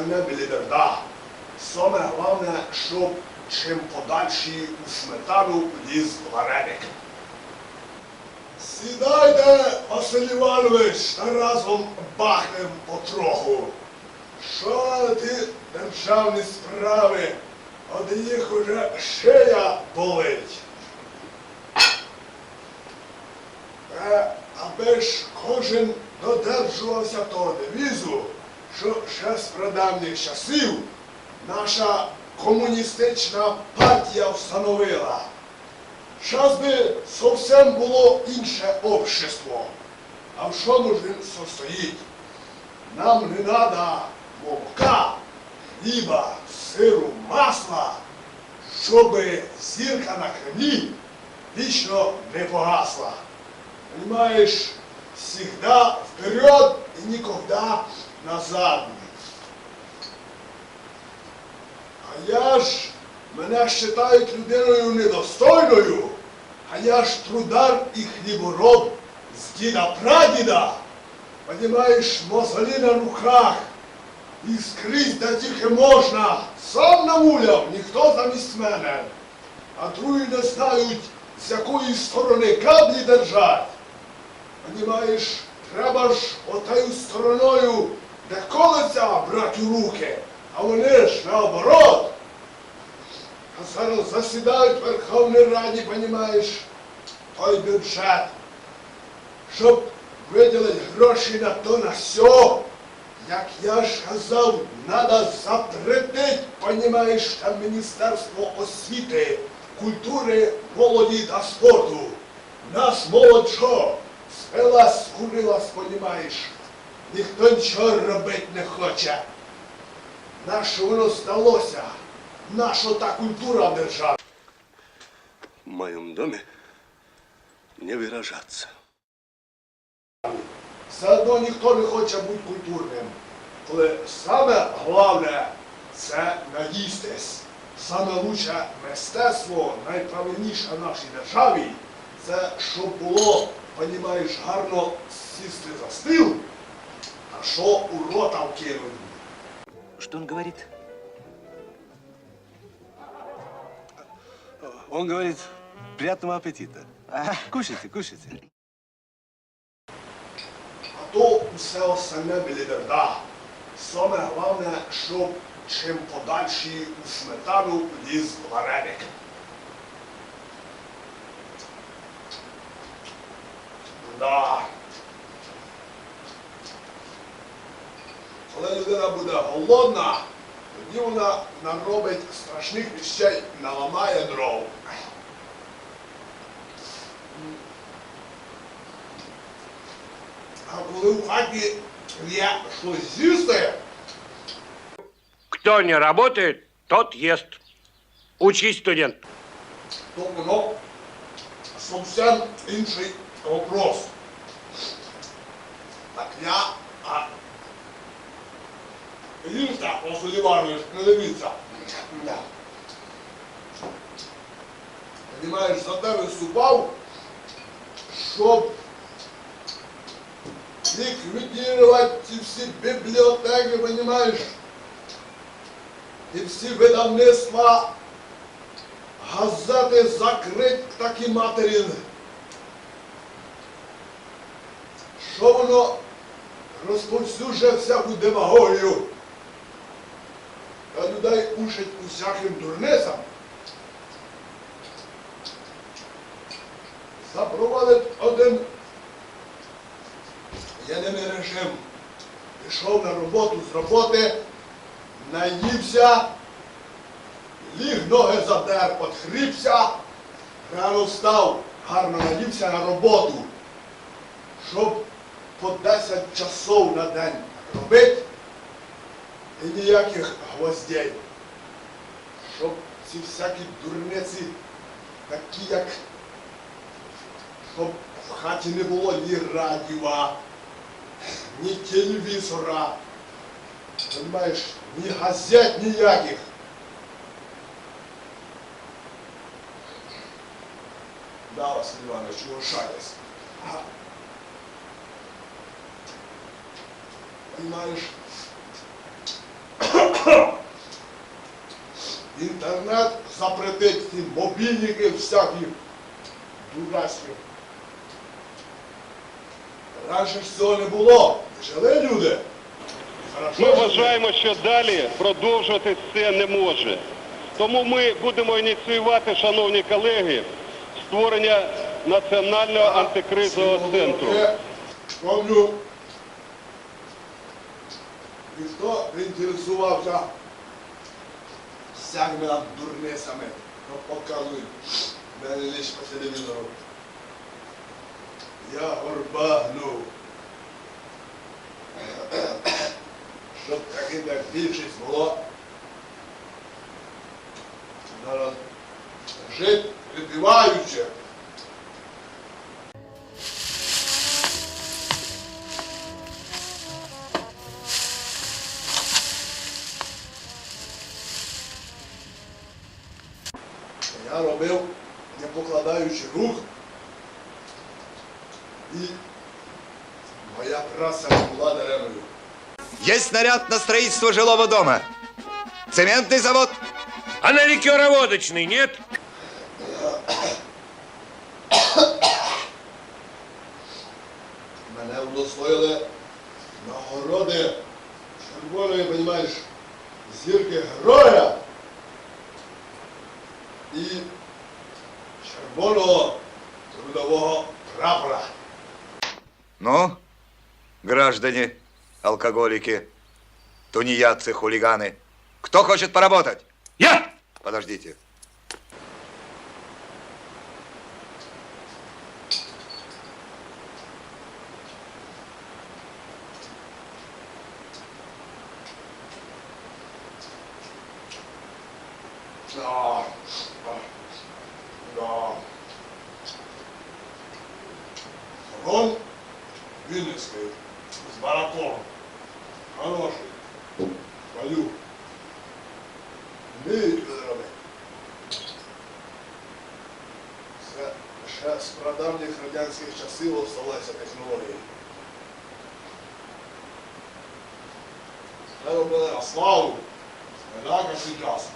саме біліберда. Саме головне, щоб чим подальші у сметану ліз вареник. Сідайте, Василь Іванович, та разом бахнем потроху. Що ти державні справи, от їх уже шия болить. Е, аби ж кожен додержувався того девізу, що ще з прадавніх часів наша комуністична партія встановила. Щас би зовсім було інше общество. А в чому ж він состоїть? Нам не треба молока, хліба, сиру, масла, щоб зірка на Кремлі вічно не погасла. Понимаешь, всегда вперед и никогда назад. А я ж, мене вважають людиною недостойною, а я ж трудар і хлібороб з діда прадіда. Понимаєш, мозолі на руках. І скрізь, де тільки можна, сам намуляв, ніхто замість мене. А другі не знають, з якої сторони каблі держать. Понімаєш, треба ж отою стороною, де колеться брати у руки, а вони ж наоборот. А зараз засідають в Верховній Раді, понімаєш, той бюджет, щоб виділити гроші на то на сьо. Як я ж казав, треба запретить, понімаєш, там Міністерство освіти, культури, молоді та спорту. Нас молодь що? Спилась, скурилась, понімаєш. Ніхто нічого робити не хоче. Нащо воно здалося? Нащо та культура держави? В моем доме не выражаться. Все одно ніхто не хоче бути культурним. Але саме головне це наїстись. Саме лучше мистецтво, найправильніше в нашій державі, це щоб було, понімаєш, гарно сісти за стіл, а що у рота вкинуть. Что он говорит? Он говорит, приятного аппетита. Кушайте, кушайте. А то усе остальне біліберда. Саме головне, щоб чим подальші у сметану ліз вареник. Да. Коли людина буде голодна, тоді вона наробить страшних віщей, наламає дров. А коли в хаті є щось з'їсти, Кто не работает, тот ест. Учись, студент. то воно зовсім інший вопрос. Так я, а їжте, Василь Іванович, не дивіться. Понімаєш, за те виступав, щоб ліквідувати ці всі бібліотеки, понімаєш, і всі видавництва газети закрить такі матері. Що воно розповсюджує всяку демагогію та людей учить усяким дурницям. Запровадить один єдиний режим. Пішов на роботу з роботи, наївся, ліг ноги задер, отхріпся, рано встав, гарно наївся на роботу, щоб по 10 часов на день робити і ніяких гвоздей. Щоб ці всякі дурниці, такі як, щоб в хаті не було ні радіва, ні телевізора, Понимаєш, ні газет ніяких. Да, Василь Іванович, лишаюсь. Понимаєш, Інтернет запретить ці мобільники всякі дурацькі. Раніше ж цього не було. Жили люди. Ми вважаємо, що далі продовжувати це не може. Тому ми будемо ініціювати, шановні колеги, створення національного антикризового центру. Ніхто не інтересувався всякими дурницями, що показують мене лише по телевізору. Я горбагнув. Щоб таким як більшість було. Народ жить припіваючи. Я робив, не покладаючи рук. І моя праця не була даремною. Есть снаряд на строительство жилого дома. Цементный завод. А на ликероводочный нет? Мене удостоїли нагороди червоної, розумієш, зірки героя Червоного трудового прапора. Ну, граждане, алкоголики, тунеядцы, хулиганы, кто хочет поработать? Я! Подождите. Ром Вінницький з бараком. Хороший. Пою. Вміють робити. Це ще з прадавніх радянських часів осталися технології. Це робили так, як зараз.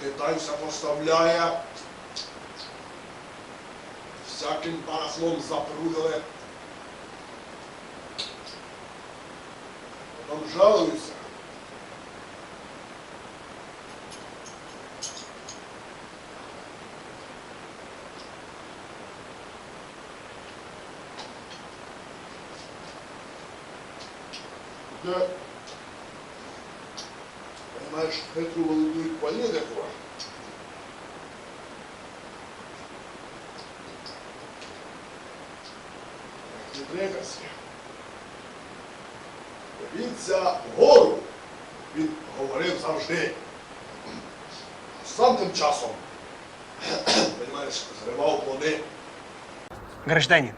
Китай все поставляє. Всяким барахлом запрудили. Потім жалуються. Де, понимаєш, хитру володують політику. Хитрекасі. Дивіться вгору, він говорив завжди. Сам тим часом, понимаєш, зривав плоди. Гражданин,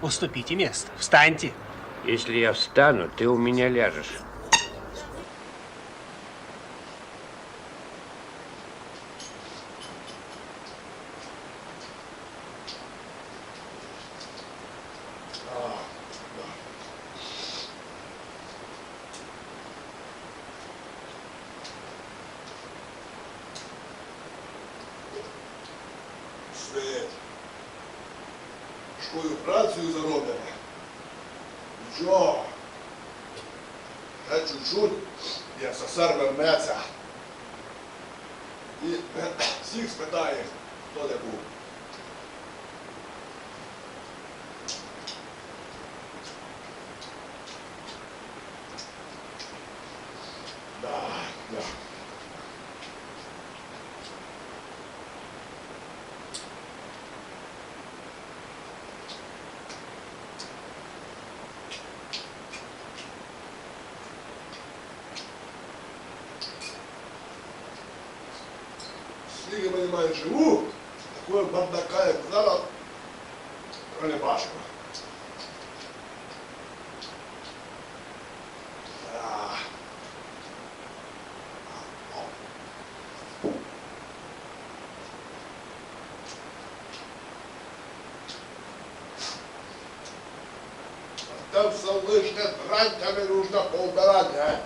уступите место. Встаньте. Если я встану, ты у меня ляжешь. Шкою працею зароблено. Нічого. Ще чуть-чуть і СССР вернеться. І всіх спитає, хто де був. Да, да. Понимаю, живу, такого бардака, як зараз, то не бачив. А. Та це все лишнє дрантями нужно поубирати, а?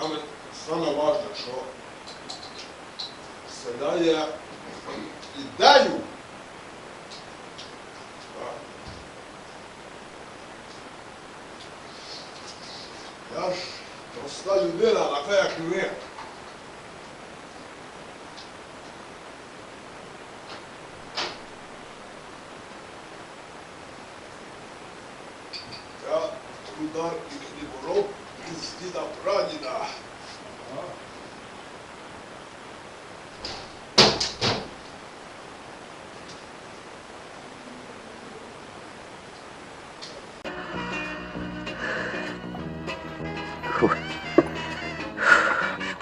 Саме, саме важне, що вселяє ідею. Так. Я ж проста людина, така як ви. Я трудар і хлібороб із діда прадіда.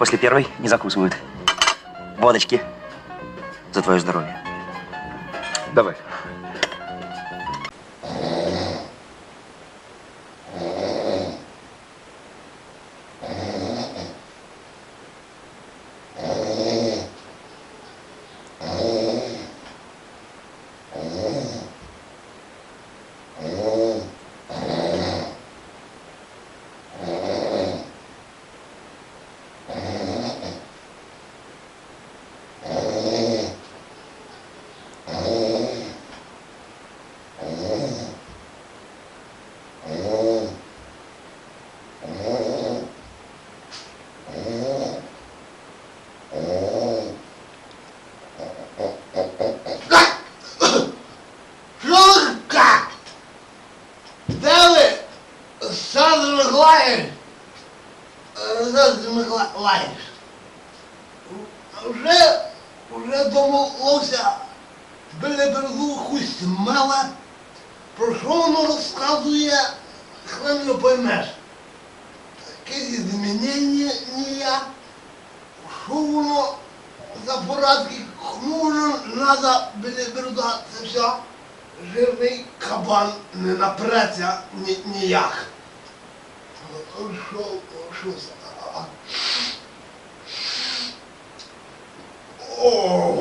После первой не закусывают. Водочки. За твое здоровье. Давай. Миколаївич. Вже, вже біля берегу хусь мала. Про що воно розказує, хрен не поймеш. Таке змінення ніяк. Що воно за порадки? Воно треба біля берега це все? Жирний кабан не напреться ні, ніяк. Що, що це? 오.